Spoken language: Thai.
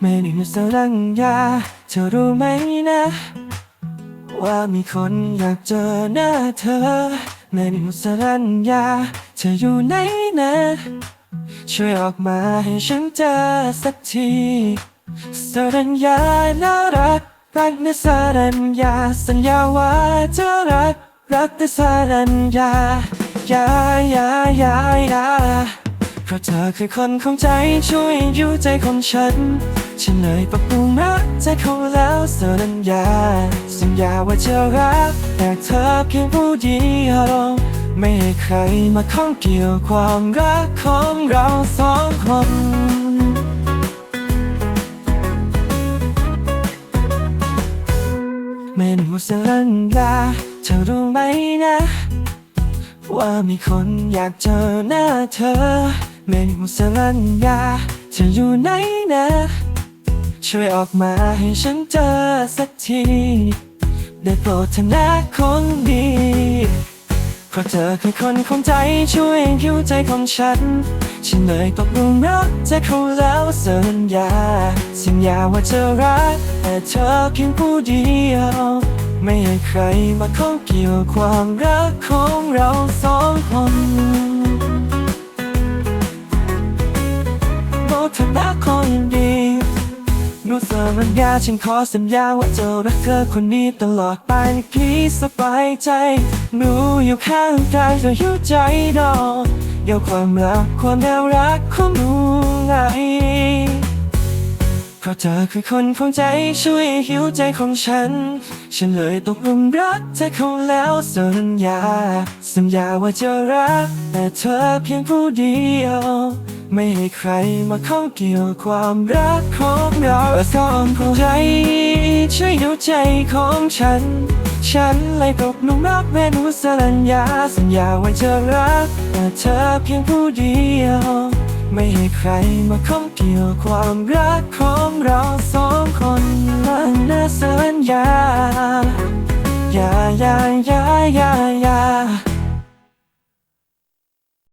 ไม่ได้มีสัญญาเธอรู้ไหมนะ ว่ามีคนอยากเจอหน้าเธอไม่ได้มีสัญญาเธออยู่ไหนนะ ช่วยออกมาให้ฉันเจอสักทีสัญญาน่ารักรักนะสัญญาสัญญาว่าจะรักรักแต่สัญญายายายายาเพราะเธอคือคนของใจช่วยอยู่ใจของฉัน ฉันเลยปรับปรุงรักใจเขาแล้วสัญญา สัญญาว่าจะรักแต่เธอเพียงผู้เดียวไม่ให้ใครมาข้องเกี่ยวความรักของเราสองคนไม่ได้ว่าสัญญาเธอรู้ไหมนะ ว่ามีคนอยากเจอหน้าเธอไม่ได้ว่าสัญญาเธออยู่ไหนนะ ช่วยออกมาให้ฉันเจอสักที ได้โปรดเถอนะคนดี เพราะเธอคือคนของใจช่วยหิวใจของฉัน ฉันเลยตกลุมรักเธอเขาแล้วสัญญา สัญญาว่าจะรัก แต่เธอเพียงผู้เดียว ไม่ให้ใครมาข้องเกี่ยวความรักของเราสองคนบอกเธอนะคนดี นูสัญญาฉันขอสัญญาว่าจะรักเธอคนนี้ตลอดไปพี่สบายใจหนูอยู่ข้างกายเธออยู่ใจดอกเดี๋ยวความรักความน่ารักของหนูไงเพราะเธอคือคนของใจช่วยหิวใจของฉัน ฉันเลยตกหลุมรักเธอเขาแล้วสัญญา สัญญาว่าจะรักแต่เธอเพียงผู้เดียว ไม่ให้ใครมาเข้องเกี่ยวความรักของเราสองคนใจช่วยหิวใจของฉัน ฉันเลยตกหลุมรักแม่นูสัญญาสัญญาว่าจะรักแต่เธอเพียงผู้เดียว ไม่ให้ใครมาข้องเกี่ยวความรักของเราสองคนนั่นนะสัญญา อย่าอย่าอย่าอย่า